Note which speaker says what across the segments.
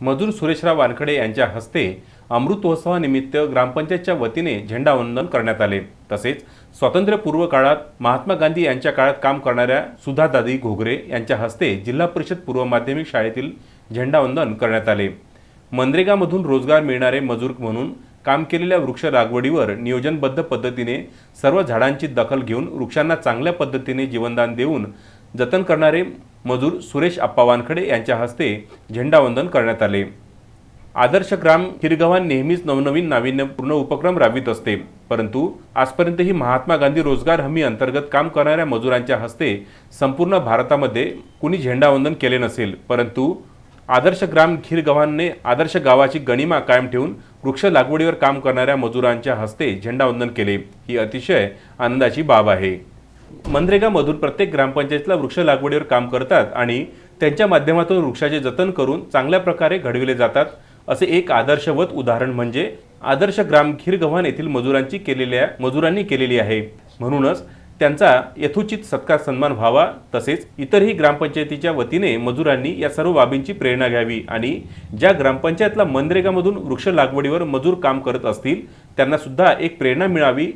Speaker 1: मजूर सुरेशराव वानखडे यांच्या हस्ते अमृतोत्सवानिमित्त ग्रामपंचायतच्या वतीने झेंडावंदन करण्यात आले. तसेच स्वातंत्र्यपूर्व काळात महात्मा गांधी यांच्या काळात काम करणाऱ्या सुधादादी घोगरे यांच्या हस्ते जिल्हा परिषद पूर्व माध्यमिक शाळेतील झेंडावंदन करण्यात आले. मनरेगामधून रोजगार मिळणारे मजूर म्हणून काम केलेल्या वृक्ष लागवडीवर नियोजनबद्ध पद्धतीने सर्व झाडांची दखल घेऊन वृक्षांना चांगल्या पद्धतीने जीवनदान देऊन जतन करणारे मजूर सुरेश आप्पा वानखडे यांच्या हस्ते झेंडावंदन करण्यात आले. आदर्श ग्राम किरगव्हाण नेहमीच नवनवीन नाविन्यपूर्ण उपक्रम राबवित असते. परंतु आजपर्यंतही महात्मा गांधी रोजगार हमी अंतर्गत काम करणाऱ्या मजुरांच्या हस्ते संपूर्ण भारतामध्ये कुणी झेंडावंदन केले नसेल. परंतु आदर्श ग्राम खीरगव्हाणने आदर्श गावाची गणिमा कायम ठेवून वृक्ष लागवडीवर काम करणाऱ्या मजुरांच्या हस्ते झेंडावंदन केले. ही अतिशय आनंदाची बाब आहे. मनरेगामधून प्रत्येक ग्रामपंचायतीला वृक्ष लागवडीवर काम करतात आणि त्यांच्या माध्यमातून वृक्षाचे जतन करून चांगल्या प्रकारे घडविले जातात. असे एक आदर्शवत उदाहरण म्हणजे आदर्श ग्राम खीरगव्हाण येथील मजुरांची केलेल्या मजुरांनी केलेली आहे. म्हणूनच त्यांचा यथोचित सत्कार सन्मान व्हावा. तसेच इतरही ग्रामपंचायतीच्या वतीने मजुरांनी या सर्व बाबींची प्रेरणा घ्यावी आणि ज्या ग्रामपंचायतला मनरेगामधून वृक्ष लागवडीवर मजूर काम करत असतील त्यांना सुद्धा एक प्रेरणा मिळावी.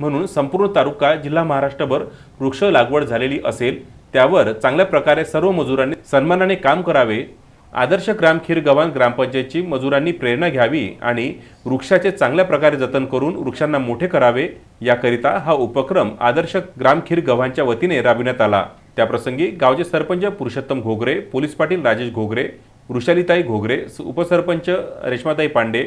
Speaker 1: म्हणून संपूर्ण तालुका जिल्हा महाराष्ट्रभर वृक्ष लागवड झालेली असेल त्यावर चांगल्या प्रकारे सर्व मजुरांनी सन्मानाने काम करावे. आदर्श ग्राम खीर गव्हाण ग्रामपंचायतची मजुरांनी प्रेरणा घ्यावी आणि वृक्षाचे चांगल्या प्रकारे जतन करून वृक्षांना मोठे करावे याकरिता हा उपक्रम आदर्श ग्राम खीर गव्हाणच्या वतीने राबविण्यात आला. त्याप्रसंगी गावचे सरपंच पुरुषोत्तम घोगरे पोलीस पाटील राजेश घोगरे वृषालीताई घोगरे उपसरपंच रेश्माताई पांडे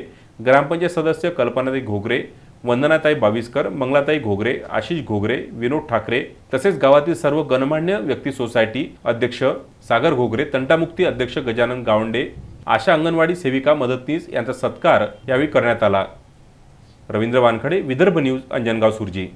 Speaker 1: ग्रामपंचायत सदस्य कल्पनाताई घोगरे वंदनाताई बाविस्कर मंगलाताई घोगरे आशिष घोगरे विनोद ठाकरे तसेच गावातील सर्व गणमान्य व्यक्ती सोसायटी अध्यक्ष सागर घोगरे तंटामुक्ती अध्यक्ष गजानन गावंडे आशा अंगणवाडी सेविका मदतनीस यांचा सत्कार यावेळी करण्यात आला. रवींद्र वानखडे विदर्भ न्यूज अंजनगाव सुरजी.